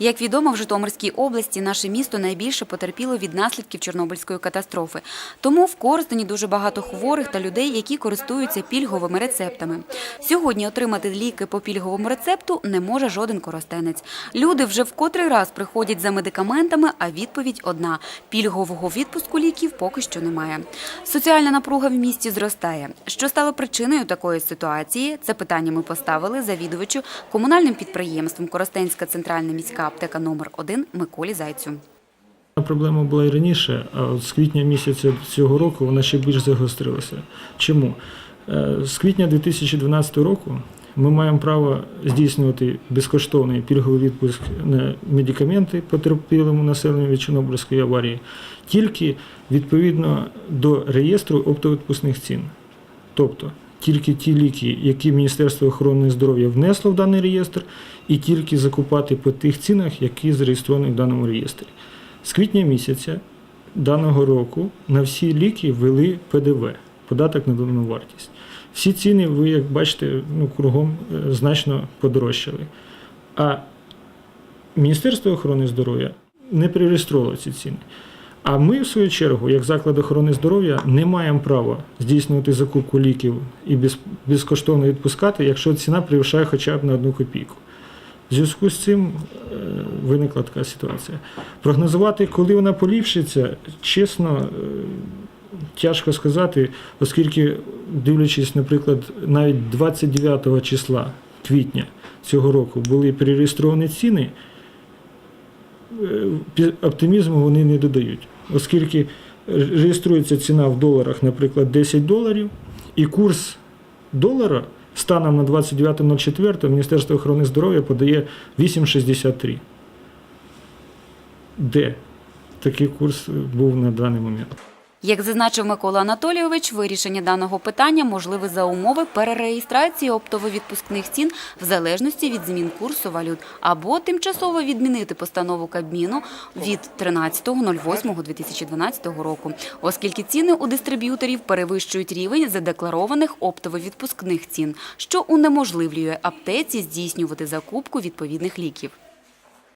Як відомо, в Житомирській області наше місто найбільше потерпіло від наслідків Чорнобильської катастрофи. Тому в Коростені дуже багато хворих та людей, які користуються пільговими рецептами. Сьогодні отримати ліки по пільговому рецепту не може жоден коростенець. Люди вже в котрий раз приходять за медикаментами, а відповідь одна: пільгового відпуску ліків поки що немає. Соціальна напруга в місті зростає. Що стало причиною такої ситуації? Це питання ми поставили завідувачу комунальним підприємством Коростенська центральна міська аптека номер 1 Миколі Зайцю. Проблема була і раніше, а з квітня місяця цього року вона ще більш загострилася. Чому? Е, З квітня 2012 року ми маємо право здійснювати безкоштовний пільговий відпуск на медикаменти потерпілому населенню від Чорнобильської аварії тільки відповідно до реєстру оптовідпускних цін. Тобто тільки ті ліки, які Міністерство охорони здоров'я внесло в даний реєстр, і тільки закупати по тих цінах, які зареєстровані в даному реєстрі. З квітня місяця даного року на всі ліки ввели ПДВ податок на додану вартість. Всі ціни, ви як бачите, ну, кругом е, значно подорожчали. А Міністерство охорони здоров'я не перереєстровувало ці ціни. А ми, в свою чергу, як заклад охорони здоров'я, не маємо права здійснювати закупку ліків і безкоштовно відпускати, якщо ціна перевищає хоча б на одну копійку. В зв'язку з цим е, виникла така ситуація. Прогнозувати, коли вона поліпшиться, чесно, е, тяжко сказати, оскільки, дивлячись, наприклад, навіть 29 числа квітня цього року були перереєстровані ціни, оптимізму вони не додають, оскільки реєструється ціна в доларах, наприклад, 10 доларів, і курс долара станом на 29.04 Міністерство охорони здоров'я подає 8,63. Де такий курс був на даний момент? Як зазначив Микола Анатолійович, вирішення даного питання можливе за умови перереєстрації оптово-відпускних цін в залежності від змін курсу валют або тимчасово відмінити постанову Кабміну від 13.08.2012 року, оскільки ціни у дистриб'юторів перевищують рівень задекларованих оптово-відпускних цін, що унеможливлює аптеці здійснювати закупку відповідних ліків.